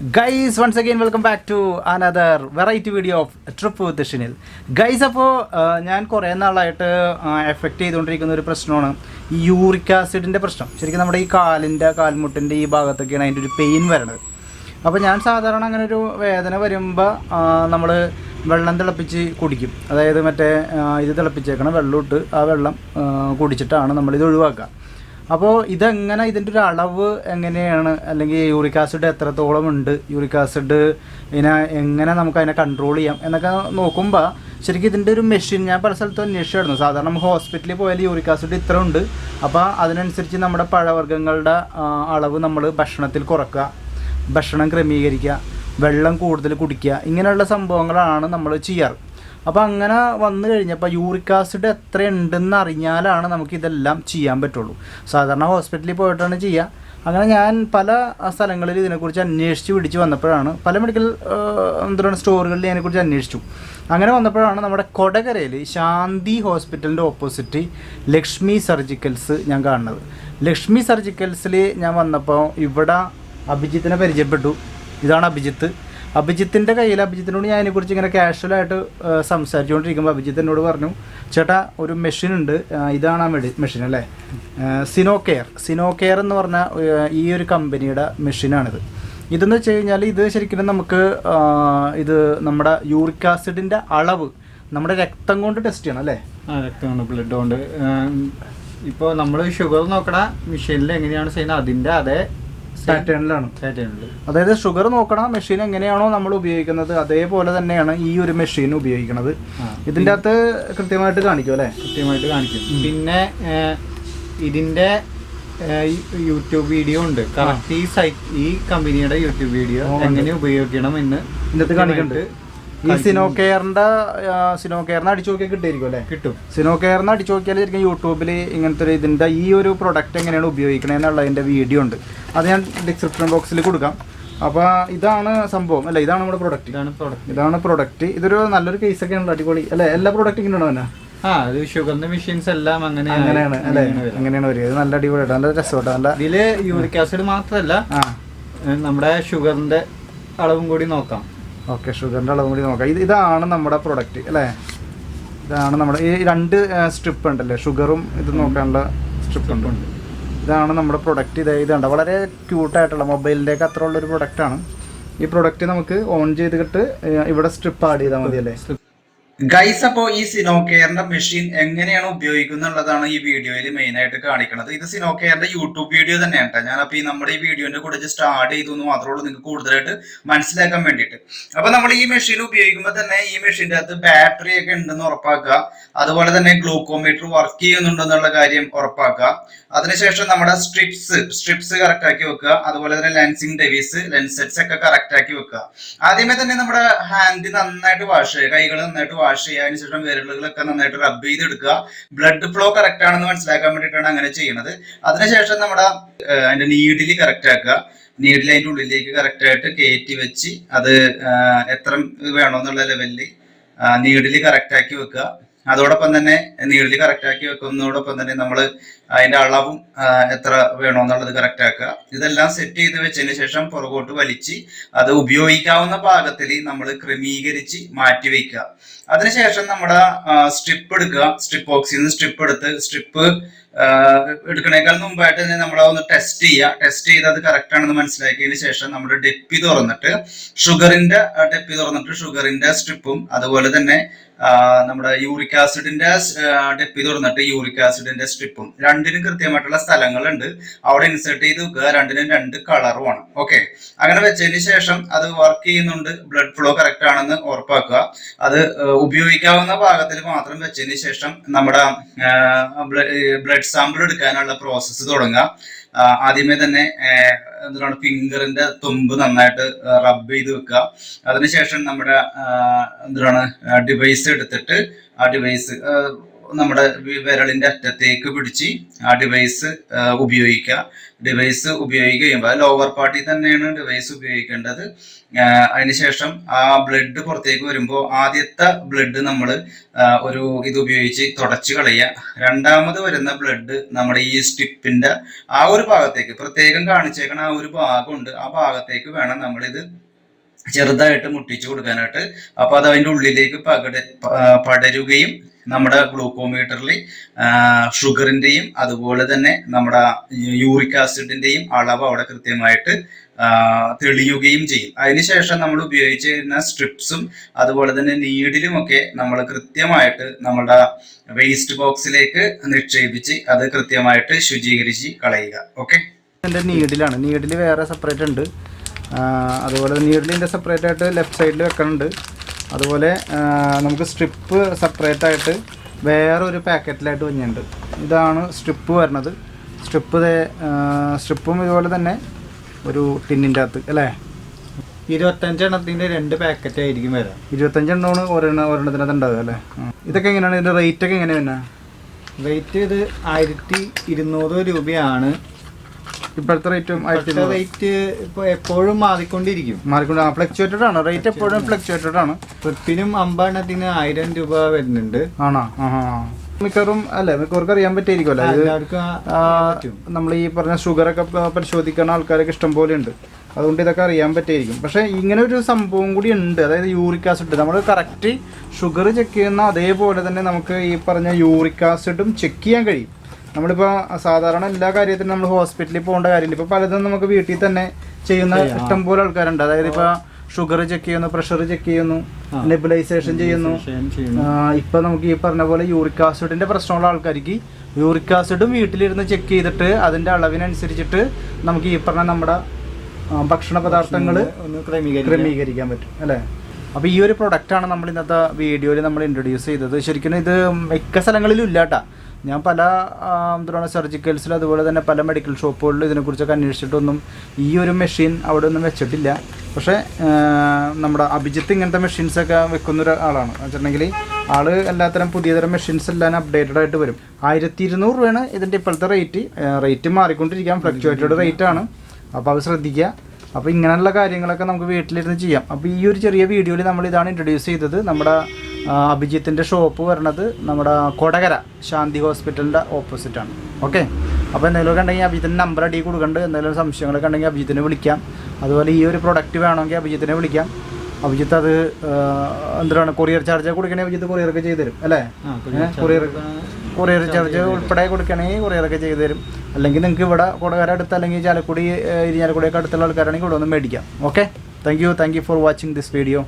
Guys once again welcome back to another variety video of trip with Shinil guys അപ്പോൾ ഞാൻ കുറേ നാളായിട്ട് effect ചെയ്തുകൊണ്ടിരിക്കുന്ന ഒരു പ്രശ്നമാണ് ഈ യൂറിക് ആസിഡിന്റെ പ്രശ്നം. ശരിക്കും നമ്മുടെ ഈ കാലിന്റെ കാൽമുട്ടിന്റെ ഈ ഭാഗത്തൊക്കെയാണ് അതിന്റെ ഒരു പെയിൻ വരണത് അപ്പോൾ ഞാൻ സാധാരണ അങ്ങനെ ഒരു വേദന വരുമ്പോൾ നമ്മൾ വെള്ളം തിളപ്പിച്ച് കുടിക്കും. അതായത് മറ്റേ ഇത് തിളപ്പിച്ചേക്കണം വെള്ളം ഇട്ട് ആ വെള്ളം കുടിച്ചിട്ടാണ് നമ്മളിത് ഒഴിവാക്കുക. അപ്പോൾ ഇതെങ്ങനെ ഇതിന്റെ ഒരു അളവ് എങ്ങനെയാണ്? അല്ലെങ്കിൽ യൂറിക് ആസിഡ് എത്രത്തോളം ഉണ്ട്? യൂറിക് ആസിഡ് ഇതിനെ എങ്ങനെ നമുക്ക് അതിനെ കൺട്രോൾ ചെയ്യാം? എന്നൊക്കെ നോക്കുമ്പോൾ ശരിക്കും ഇതിന്റെ ഒരു മെഷീൻ ഞാൻ പല സ്ഥലത്തും അന്വേഷിച്ചായിരുന്നു സാധാരണ നമുക്ക് ഹോസ്പിറ്റലിൽ പോയാൽ യൂറിക് ആസിഡ് ഇത്ര ഉണ്ട്. അപ്പോൾ അതിനനുസരിച്ച് നമ്മുടെ പഴവർഗങ്ങളുടെ അളവ് നമ്മൾ ഭക്ഷണത്തിൽ കുറക്കുക ഭക്ഷണം ക്രമീകരിക്കുക വെള്ളം കൂടുതൽ കുടിക്കുക ഇങ്ങനെയുള്ള സംഭവങ്ങളാണ് നമ്മൾ ചെയ്യാറ്. അപ്പോൾ അങ്ങനെ വന്നു കഴിഞ്ഞപ്പോൾ യൂറിക് ആസിഡ് എത്ര ഉണ്ടെന്ന് അറിഞ്ഞാലാണ് നമുക്ക് ഇതെല്ലാം ചെയ്യാൻ പറ്റുള്ളൂ. സാധാരണ ഹോസ്പിറ്റലിൽ പോയിട്ടാണ് ചെയ്യുക അങ്ങനെ ഞാൻ പല സ്ഥലങ്ങളിൽ ഇതിനെക്കുറിച്ച് അന്വേഷിച്ച് പിടിച്ച് വന്നപ്പോഴാണ് പല മെഡിക്കൽ എന്താണ് സ്റ്റോറുകളിൽ ഇതിനെക്കുറിച്ച് അന്വേഷിച്ചു. അങ്ങനെ വന്നപ്പോഴാണ് നമ്മുടെ കൊടകരയിൽ ശാന്തി ഹോസ്പിറ്റലിന്റെ ഓപ്പോസിറ്റ് ലക്ഷ്മി സർജിക്കൽസ് ഞാൻ കാണുന്നത്. ലക്ഷ്മി സർജിക്കൽസിൽ ഞാൻ വന്നപ്പോൾ ഇവിടെ അഭിജിത്തിനെ പരിചയപ്പെട്ടു. ഇതാണ് അഭിജിത്ത്. അഭിജിത്തിന്റെ കയ്യിൽ അഭിജിത്തിനോട് ഞാൻ അതിനെക്കുറിച്ച് ഇങ്ങനെ കാഷ്വലായിട്ട് സംസാരിച്ചുകൊണ്ടിരിക്കുമ്പോൾ അഭിജിത്ത് എന്നോട് പറഞ്ഞു ചേട്ടാ ഒരു മെഷീൻ ഉണ്ട് ഇതാണ് ആ മെഡി മെഷീൻ അല്ലേ? സിനോ കെയർ സിനോ കെയർ എന്ന് പറഞ്ഞ ഈ ഒരു കമ്പനിയുടെ മെഷീനാണിത് ഇതെന്ന് വെച്ച് കഴിഞ്ഞാൽ ഇത് ശരിക്കും നമുക്ക് ഇത് നമ്മുടെ യൂറിക് ആസിഡിന്റെ അളവ് നമ്മുടെ രക്തം കൊണ്ട് ടെസ്റ്റ് ചെയ്യണം അല്ലേ? ആ രക്തമുണ്ട് ബ്ലഡ് കൊണ്ട്. ഇപ്പോൾ നമ്മൾ ഷുഗർ നോക്കണ മെഷീനിൽ എങ്ങനെയാണ് ചെയ്യുന്നത്? അതിന്റെ അതേ പാറ്റേണിലാണ് അതായത് ഷുഗർ നോക്കണ മെഷീൻ എങ്ങനെയാണോ നമ്മൾ ഉപയോഗിക്കുന്നത് അതേപോലെ തന്നെയാണ് ഈ ഒരു മെഷീൻ ഉപയോഗിക്കുന്നത്. ഇതിന്റെ ഇതിന്റെ അകത്ത് കൃത്യമായിട്ട് കാണിക്കും അല്ലേ? കൃത്യമായിട്ട് കാണിക്കും. പിന്നെ ഇതിന്റെ ഇതിന്റെ യൂട്യൂബ് വീഡിയോ ഉണ്ട്. കറക്റ്റ് ഈ സൈറ്റ് ഈ കമ്പനിയുടെ യൂട്യൂബ് വീഡിയോ എങ്ങനെ ഉപയോഗിക്കണം എന്ന് ഇതിനകത്ത് കാണിക്കുന്നുണ്ട് ഈ. സിനോ കെയറിന്റെ സിനോ കെയറിന് അടിച്ചു നോക്കിയാൽ കിട്ടിയിരിക്കും അല്ലേ? കിട്ടും. സിനോ കെയറിന് അടിച്ചു നോക്കിയാൽ ശരിക്കും യൂട്യൂബിൽ ഇങ്ങനത്തെ ഒരു ഇതിന്റെ ഈ ഒരു പ്രൊഡക്റ്റ് എങ്ങനെയാണ് ഉപയോഗിക്കണേ എന്നുള്ളതിന്റെ വീഡിയോ ഉണ്ട്. അത് ഞാൻ ഡിസ്ക്രിപ്ഷൻ ബോക്സിൽ കൊടുക്കാം. അപ്പോൾ ഇതാണ് സംഭവം അല്ലേ? ഇതാണ് നമ്മുടെ പ്രൊഡക്റ്റ് ഇതാണ് പ്രൊഡക്റ്റ് ഇതാണ് പ്രൊഡക്റ്റ് ഇതൊരു നല്ലൊരു കേസ് ഒക്കെ ഉണ്ട് അടിപൊളി. അല്ലേ? എല്ലാ പ്രൊഡക്റ്റും ഇങ്ങനെ തന്നെ? ആ അത് ഷുഗറിന്റെ മെഷീൻസ് എല്ലാം അങ്ങനെ അങ്ങനെയാണ് അല്ലേ? അങ്ങനെയാണ് വരിക. നല്ല അടിപൊളിയായിട്ട് നല്ല രസമായിട്ട് നല്ല ഇതിൽ യൂറിക് ആസിഡ് മാത്രമല്ല നമ്മുടെ ഷുഗറിന്റെ അളവും കൂടി നോക്കാം. ഓക്കെ ഷുഗറിന്റെ അളവും കൂടി നോക്കാം. ഇത് ഇതാണ് നമ്മുടെ പ്രൊഡക്റ്റ് അല്ലേ? ഇതാണ് നമ്മുടെ ഈ രണ്ട് സ്ട്രിപ്പ് ഉണ്ടല്ലേ? ഷുഗറും ഇത് നോക്കാനുള്ള സ്ട്രിപ്പ് ഉണ്ട്. ഇതാണ് നമ്മുടെ പ്രൊഡക്റ്റ് ഇത് ഇതുണ്ട്. വളരെ ക്യൂട്ടായിട്ടുള്ള മൊബൈലിന്റെയൊക്കെ അത്ര ഉള്ളൊരു പ്രൊഡക്റ്റാണ് ഈ പ്രൊഡക്റ്റ് നമുക്ക് ഓൺ ചെയ്തിട്ട് ഇവിടെ സ്ട്രിപ്പ് ആഡ് ചെയ്താൽ മതി അല്ലേ ഗൈസ് അപ്പോൾ ഈ സിനോകെയറിന്റെ മെഷീൻ എങ്ങനെയാണ് ഉപയോഗിക്കുന്നത് എന്നുള്ളതാണ് ഈ വീഡിയോയിൽ മെയിൻ ആയിട്ട് കാണിക്കുന്നത് ഇത് സിനോകെയറിന്റെ യൂട്യൂബ് വീഡിയോ തന്നെയാണ് ഞാൻ ഞാനപ്പോൾ ഈ നമ്മുടെ ഈ വീഡിയോന്റെ കൂടെ ജസ്റ്റ് ആഡ് ചെയ്തു മാത്രമേ ഉള്ളൂ നിങ്ങൾക്ക് കൂടുതലായിട്ട് മനസ്സിലാക്കാൻ വേണ്ടിയിട്ട്. അപ്പൊ നമ്മൾ ഈ മെഷീൻ ഉപയോഗിക്കുമ്പോൾ തന്നെ ഈ മെഷീന്റെ അകത്ത് ബാറ്ററി ഒക്കെ ഉണ്ടെന്ന് ഉറപ്പാക്കുക. അതുപോലെ തന്നെ ഗ്ലൂക്കോമീറ്റർ വർക്ക് ചെയ്യുന്നുണ്ടെന്നുള്ള കാര്യം ഉറപ്പാക്കുക. അതിനുശേഷം നമ്മുടെ സ്ട്രിപ്സ് സ്ട്രിപ്സ് കറക്റ്റ് ആക്കി വെക്കുക. അതുപോലെ തന്നെ ലെൻസിങ് ഡെവീസ് ലെൻസ് സെറ്റ്സ് ഒക്കെ കറക്റ്റ് ആക്കി വെക്കുക. ആദ്യമേ തന്നെ നമ്മുടെ ഹാൻഡ് നന്നായിട്ട് വാഷ് ചെയ്യുക. കൈകൾ നന്നായിട്ട് വാഷ് ചെയ്യുക ശേഷം വിരലുകളൊക്കെ നന്നായിട്ട് റബ്ബ് ചെയ്ത് എടുക്കുക ബ്ലഡ് ഫ്ലോ കറക്റ്റ് ആണെന്ന് മനസ്സിലാക്കാൻ വേണ്ടിയിട്ടാണ് അങ്ങനെ ചെയ്യുന്നത് അതിനുശേഷം നമ്മുടെ അതിന്റെ നീഡിൽ കറക്റ്റ് ആക്കുക. നീഡിൽ അതിന്റെ ഉള്ളിലേക്ക് കറക്റ്റ് ആയിട്ട് കയറ്റി വെച്ച് അത് എത്ര എത്ര വേണോന്നുള്ള ലെവലിൽ നീഡിൽ കറക്റ്റ് ആക്കി വെക്കുക. അതോടൊപ്പം തന്നെ നീളി കറക്റ്റ് ആക്കി വെക്കുന്നതോടൊപ്പം തന്നെ നമ്മൾ അതിന്റെ അളവും എത്ര വേണോന്നുള്ളത് കറക്റ്റ് ആക്കുക. ഇതെല്ലാം സെറ്റ് ചെയ്ത് വെച്ചതിന് ശേഷം പുറകോട്ട് വലിച്ച് അത് ഉപയോഗിക്കാവുന്ന പാകത്തിൽ നമ്മൾ ക്രമീകരിച്ച് മാറ്റി വയ്ക്കുക അതിനുശേഷം നമ്മുടെ സ്ട്രിപ്പ് എടുക്കുക. സ്ട്രിപ്പ് ബോക്സിൽ നിന്ന് സ്ട്രിപ്പ് എടുത്ത് സ്ട്രിപ്പ് എടുക്കണേക്കാൾ മുമ്പായിട്ട് തന്നെ നമ്മൾ ഒന്ന് ടെസ്റ്റ് ചെയ്യുക. ടെസ്റ്റ് ചെയ്ത് അത് കറക്റ്റ് ആണെന്ന് മനസ്സിലാക്കിയതിന് ശേഷം നമ്മുടെ ഡെപ്പി തുറന്നിട്ട് ഷുഗറിന്റെ ഡെപ്പി തുറന്നിട്ട് ഷുഗറിന്റെ സ്ട്രിപ്പും അതുപോലെ തന്നെ നമ്മുടെ യൂറിക് ആസിഡിന്റെ ഡെപ്പി തുറന്നിട്ട് യൂറിക് ആസിഡിന്റെ സ്ട്രിപ്പും. രണ്ടിനും കൃത്യമായിട്ടുള്ള സ്ഥലങ്ങളുണ്ട്. അവിടെ ഇൻസേർട്ട് ചെയ്ത് വെക്കുക. രണ്ടിനും രണ്ട് കളറുമാണ് ഓക്കെ അങ്ങനെ വെച്ചതിന് ശേഷം അത് വർക്ക് ചെയ്യുന്നുണ്ട്. ബ്ലഡ് ഫ്ലോ കറക്റ്റ് ആണെന്ന് ഉറപ്പാക്കുക. അത് ഉപയോഗിക്കാവുന്ന ഭാഗത്തിൽ മാത്രം വെച്ചതിന് ശേഷം നമ്മുടെ ബ്ലഡ് സാമ്പിൾ എടുക്കാനുള്ള പ്രോസസ്സ് തുടങ്ങുക. ആദ്യമേ തന്നെ എന്താണ് ഫിംഗറിന്റെ തുമ്പ് നന്നായിട്ട് റബ്ബ് ചെയ്ത് വെക്കുക. അതിനുശേഷം നമ്മുടെ എന്താണ് ഡിവൈസ് എടുത്തിട്ട് ആ ഡിവൈസ് നമ്മുടെ വിരലിന്റെ അറ്റത്തേക്ക് പിടിച്ച് ആ ഡിവൈസ് ഉപയോഗിക്കുക. ഡിവൈസ് ഉപയോഗിക്കുക ചെയ്യുമ്പോൾ ലോവർ പാർട്ടിൽ തന്നെയാണ് ഡിവൈസ് ഉപയോഗിക്കേണ്ടത്. അതിനുശേഷം ആ ബ്ലഡ് പുറത്തേക്ക് വരുമ്പോൾ ആദ്യത്തെ ബ്ലഡ് നമ്മൾ ഒരു ഇത് ഉപയോഗിച്ച് തുടച്ചു കളയുക. രണ്ടാമത് വരുന്ന ബ്ലഡ് നമ്മുടെ ഈ സ്റ്റിപ്പിന്റെ ആ ഒരു ഭാഗത്തേക്ക് പ്രത്യേകം കാണിച്ചേക്കണ ആ ഒരു ഭാഗമുണ്ട്. ആ ഭാഗത്തേക്ക് വേണം നമ്മളിത് ചെറുതായിട്ട് മുട്ടിച്ചു കൊടുക്കാനായിട്ട്. അപ്പൊ അത് അതിന്റെ ഉള്ളിലേക്ക് പകട പടരുകയും നമ്മുടെ ഗ്ലൂക്കോമീറ്ററിൽ ഷുഗറിന്റെയും അതുപോലെ തന്നെ നമ്മുടെ യൂറിക് ആസിഡിന്റെയും അളവ് അവിടെ കൃത്യമായിട്ട് തെളിയുകയും ചെയ്യും. അതിനുശേഷം നമ്മൾ ഉപയോഗിച്ചിരുന്ന സ്ട്രിപ്സും അതുപോലെ തന്നെ നീഡിലും ഒക്കെ നമ്മൾ കൃത്യമായിട്ട് നമ്മുടെ വേസ്റ്റ് ബോക്സിലേക്ക് നിക്ഷേപിച്ച് അത് കൃത്യമായിട്ട് ശുചീകരിച്ച് കളയുക. ഓക്കെ? എന്റെ നീഡിലാണ്. നീഡിൽ വേറെ സെപ്പറേറ്റ് ഉണ്ട്. അതുപോലെ നീഡിലിന്റെ സെപ്പറേറ്റ് ആയിട്ട് ലെഫ്റ്റ് സൈഡിൽ വെക്കണുണ്ട്. അതുപോലെ നമുക്ക് സ്ട്രിപ്പ് സെപ്പറേറ്റ് ആയിട്ട് വേറെ ഒരു പാക്കറ്റിലായിട്ട് വന്നിട്ടുണ്ട്. ഇതാണ് സ്ട്രിപ്പ് വരുന്നത്. സ്ട്രിപ്പ് സ്ട്രിപ്പും ഇതുപോലെ തന്നെ ഒരു ടിന്നിന്റെ അകത്ത് അല്ലേ? ഇരുപത്തഞ്ചെണ്ണത്തിന്റെ രണ്ട് പാക്കറ്റ് ആയിരിക്കും വരാം ഇരുപത്തഞ്ചെണ്ണമാണ് ഒരെണ്ണം ഒരെണ്ണത്തിനകത്ത് ഉണ്ടാവുക അല്ലേ? ഇതൊക്കെ എങ്ങനെയാണ്? ഇതിന്റെ റേറ്റ് ഒക്കെ എങ്ങനെയാണ് റേറ്റ് ഇത് ആയിരത്തി ഇരുന്നൂറ് രൂപയാണ്. ഇപ്പോഴത്തെ റേറ്റും ആയിരത്തി റേറ്റ് ഇപ്പോൾ എപ്പോഴും മാറിക്കൊണ്ടിരിക്കും. മാറിക്കൊണ്ട് ഫ്ലക്ച്വേറ്റഡ് ആണ്. റേറ്റ് എപ്പോഴും ഫ്ലക്ച്വേറ്റഡ് ആണ്. ട്രിപ്പിനും അമ്പെണ്ണത്തിന് ആയിരം രൂപ വരുന്നുണ്ട്. ആണോ? മിക്കവാറും അല്ലെ മിക്കവാർക്കും അറിയാൻ പറ്റിയിരിക്കുമല്ലോ. ഇത് നമ്മൾ ഈ പറഞ്ഞ ഷുഗറൊക്കെ പരിശോധിക്കുന്ന ആൾക്കാരൊക്കെ ഇഷ്ടം പോലെ ഉണ്ട്. അതുകൊണ്ട് ഇതൊക്കെ അറിയാൻ പറ്റിയിരിക്കും. പക്ഷേ ഇങ്ങനെ ഒരു സംഭവം കൂടി ഉണ്ട്. അതായത് യൂറിക് ആസിഡ്. നമ്മൾ കറക്റ്റ് ഷുഗർ ചെക്ക് ചെയ്യുന്ന അതേപോലെ തന്നെ നമുക്ക് ഈ പറഞ്ഞ യൂറിക് ആസിഡും ചെക്ക് ചെയ്യാൻ കഴിയും. നമ്മളിപ്പോൾ സാധാരണ എല്ലാ കാര്യത്തിനും നമ്മൾ ഹോസ്പിറ്റലിൽ പോകേണ്ട കാര്യമില്ല. ഇപ്പോൾ പലതും നമുക്ക് വീട്ടിൽ തന്നെ ചെയ്യുന്ന ഇഷ്ടംപോലെ ഇഷ്ടം പോലെ ആൾക്കാരുണ്ട്. അതായത് ഇപ്പൊ ഷുഗർ ചെക്ക് ചെയ്യുന്നു പ്രഷർ ചെക്ക് ചെയ്യുന്നു നെബിലൈസേഷൻ ചെയ്യുന്നു. ഇപ്പൊ നമുക്ക് ഈ പറഞ്ഞ പോലെ യൂറിക് ആസിഡിന്റെ പ്രശ്നമുള്ള ആൾക്കാർക്ക് യൂറിക് ആസിഡും വീട്ടിലിരുന്ന് ചെക്ക് ചെയ്തിട്ട് അതിന്റെ അളവിനനുസരിച്ചിട്ട് നമുക്ക് ഈ പറഞ്ഞ നമ്മുടെ ഭക്ഷണ പദാർത്ഥങ്ങൾ ക്രമീകരിക്കാൻ പറ്റും അല്ലേ? അപ്പോൾ ഈ ഒരു പ്രൊഡക്റ്റാണ് നമ്മൾ ഇന്നത്തെ വീഡിയോയിൽ നമ്മൾ ഇൻട്രൊഡ്യൂസ് ചെയ്തത്. ശരിക്കും ഇത് മിക്ക സ്ഥലങ്ങളിലും ഇല്ല കേട്ടാ ഞാൻ പല എന്താണ് സർജിക്കൽസിൽ അതുപോലെ തന്നെ പല മെഡിക്കൽ ഷോപ്പുകളിലും ഇതിനെക്കുറിച്ചൊക്കെ അന്വേഷിച്ചിട്ടൊന്നും ഈ ഒരു മെഷീൻ അവിടെ ഒന്നും വെച്ചിട്ടില്ല. പക്ഷേ നമ്മുടെ അഭിജിത്ത് ഇങ്ങനത്തെ മെഷീൻസൊക്കെ വെക്കുന്ന ആളാണ്. വെച്ചിട്ടുണ്ടെങ്കിൽ ആൾ എല്ലാത്തരം പുതിയതരം മെഷീൻസ് എല്ലാം അപ്ഡേറ്റഡ് ആയിട്ട് വരും. ആയിരത്തി ഇരുന്നൂറ് രൂപയാണ് ഇതിന്റെ ഇപ്പോഴത്തെ റേറ്റ് റേറ്റ് മാറിക്കൊണ്ടിരിക്കാം ഫ്ലക്ച്വേറ്റഡ് റേറ്റ് ആണ്. അപ്പോൾ അത് ശ്രദ്ധിക്കുക. അപ്പോൾ ഇങ്ങനെയുള്ള കാര്യങ്ങളൊക്കെ നമുക്ക് വീട്ടിലിരുന്ന് ചെയ്യാം. അപ്പോൾ ഈ ഒരു ചെറിയ വീഡിയോയിൽ നമ്മൾ ഇതാണ് ഇൻട്രൊഡ്യൂസ് ചെയ്തത്. നമ്മുടെ അഭിജിത്തിന്റെ ഷോപ്പ് വരണത് നമ്മുടെ കൊടകര ശാന്തി ഹോസ്പിറ്റലിന്റെ ഓപ്പോസിറ്റാണ് ഓക്കെ അപ്പോൾ എന്തെങ്കിലുമൊക്കെ ഉണ്ടെങ്കിൽ അഭിജിത്തിന്റെ നമ്പർ അടി കൊടുക്കുന്നുണ്ട് എന്തെങ്കിലും സംശയങ്ങളൊക്കെ ഉണ്ടെങ്കിൽ അഭിജിത്തിനെ വിളിക്കാം. അതുപോലെ ഈ ഒരു പ്രൊഡക്റ്റ് വേണമെങ്കിൽ അഭിജിത്തിനെ വിളിക്കാം. അഭിജിത്ത് അത് എന്താണ് കൊറിയർ ചാർജ് കൊടുക്കണേ അഭിജിത്ത് കൊറിയറൊക്കെ ചെയ്തു തരും. അല്ലേ? കൊറിയർ കൊറിയർ ചാർജ് ഉൾപ്പെടെ കൊടുക്കണമെങ്കിൽ കൊറിയറൊക്കെ ചെയ്തു തരും. അല്ലെങ്കിൽ നിങ്ങൾക്ക് ഇവിടെ കൊടകര അടുത്ത് അല്ലെങ്കിൽ ചാലക്കുടി ഇരിഞ്ഞാലക്കുടിയൊക്കെ അടുത്തുള്ള ആൾക്കാരാണെങ്കിൽ ഇവിടെ ഒന്ന് മേടിക്കാം. Okay thank you thank you for watching this video